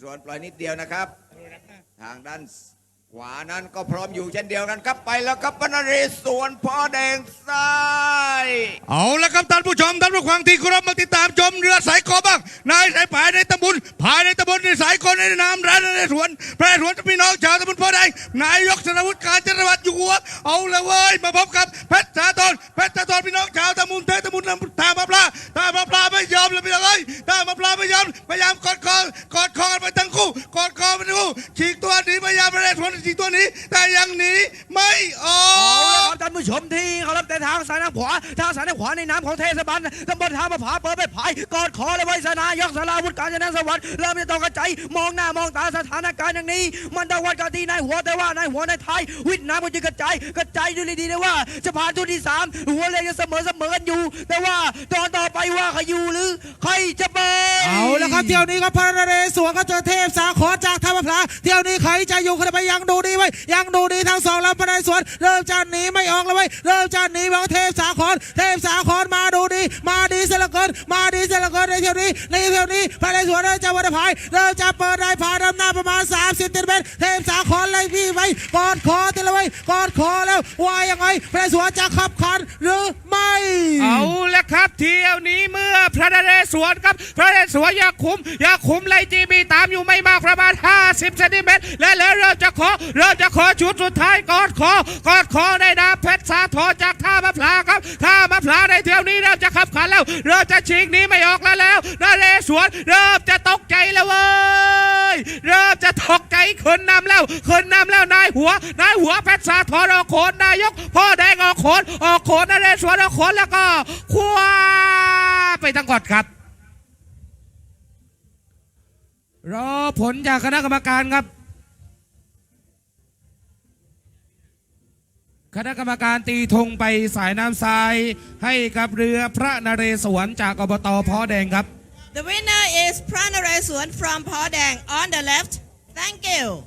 ศวรปล่อยนิดเดียวนะครับ ทางด้านขวานั้นก็พร้อมอยู่เช่นเดียวกันครับไปแล้วครับพระนเรศวรพ่อแดงซ้ายเอาละครับท่านผู้ชมท่านผู้ฟังที่เคารพมาติดตามชมเรือสายคอบ้างนายสายผายในตำบลผายในตำบลในสายคนในนามร้านในสวนพระสวนพี่น้องชาวตำบลพ่อแดงนายกสนวุฒิการจรวัตรอยู่หัวเอาละเว้ยมาพบกับเพชรสาธรเพชรสาธรพี่น้องชาวตำบลเทตำบลท่ามาปลาท่ามาปลาไม่ยอมเลยพี่น้องเอ้ยท่ามาปลาไม่ยอมพยายามกอดคอกอดคอ ตัวนี้ แต่ยังหนีไม่ออเอาละกครับท่านผู้ชมที่เคารพแต่ทางซ้ายทางขวา ทางซ้ายทางขวาในน้ำของเทศบาลตำบลท่ามะผาเปิดไปผายกอดคอเลยไว้สนายกสาราวุฒิการจนสวัสดิ์เริ่มจะต้องกระจายมองหน้ามองตาสถานการณ์อย่างนี้ มันตะวันกะทีนายหัวแต่ว่านายหัวในท้ายวิทย์น้ำก็จะกระจายกระจายดูดีๆนะว่า จะผ่านทุนที่สามหัวเลยจะเสมอเสมอกันอยู่ แต่ว่าตอนต่อไปว่าใครอยู่หรือใครจะ เอาละครับเที่ยวนี้ก็พระนเรศวรก็เจอเทพสาขอจากธรรมพลาเที่ยวนี้ใครจะอยู่ใครไปยังดูดีไว้ยังดูดีทั้งสองลำพระนเรศวรเริ่มจะหนีไม่ออกแล้วไว้เริ่มจะหนีไปเทพสาขรเทพสาขรมาดูดี มาดีเสลือเกินมาดีเสลือเกินในเที่ยวนี้ในเที่ยวนี้พระนเรศวรเริ่มจะวัดพายเริ่มจะเปิดได้พาดำหน้าประมาณ 30เซนติเมตรเทพสาขรเลยพี่ไว้กอดคอติละไว้กอดคอแล้ ว่ายังไงพระนเรศวรจะขับขันหรือไม่เอาละครับเที่ยวนี้เมื่อพระนเรศวรครับ พระนเรศวรอยากคุมอยากคุมไลจีบีตามอยู่ไม่มากประมาณ 50เซนติเมตรและแล้วเริ่มจะขอเริ่มจะขอชุดสุดท้ายกอดคอกอดคอในดาบเพชรสาทรจากท่ามะพร้าครับท่ามะพร้าในเที่ยวนี้เริ่มจะขับขันแล้ว เริ่มจะชิงนี้ไม่ออกแล้วแล้วนเรศวรเริ่มจะตกใจแล้วเว้ยเริ่ม จะตกใจขึ้นนำแล้วขึ้นนำแล้วนายหัวนายหัวเพชรสาทรออกโขนนายก พ่อแดงออกโขนออกโขนนเรศวรออกโขนแล้วก็คว้าไปทั้งกอดครับ รอผลจากคณะกรรมการครับ คณะกรรมการตีธงไปสายน้ำทราย ให้กับเรือพระนเรศวรจากอบตพ่อแดงครับ The winner is Pranareswan from Padang on the left. Thank you.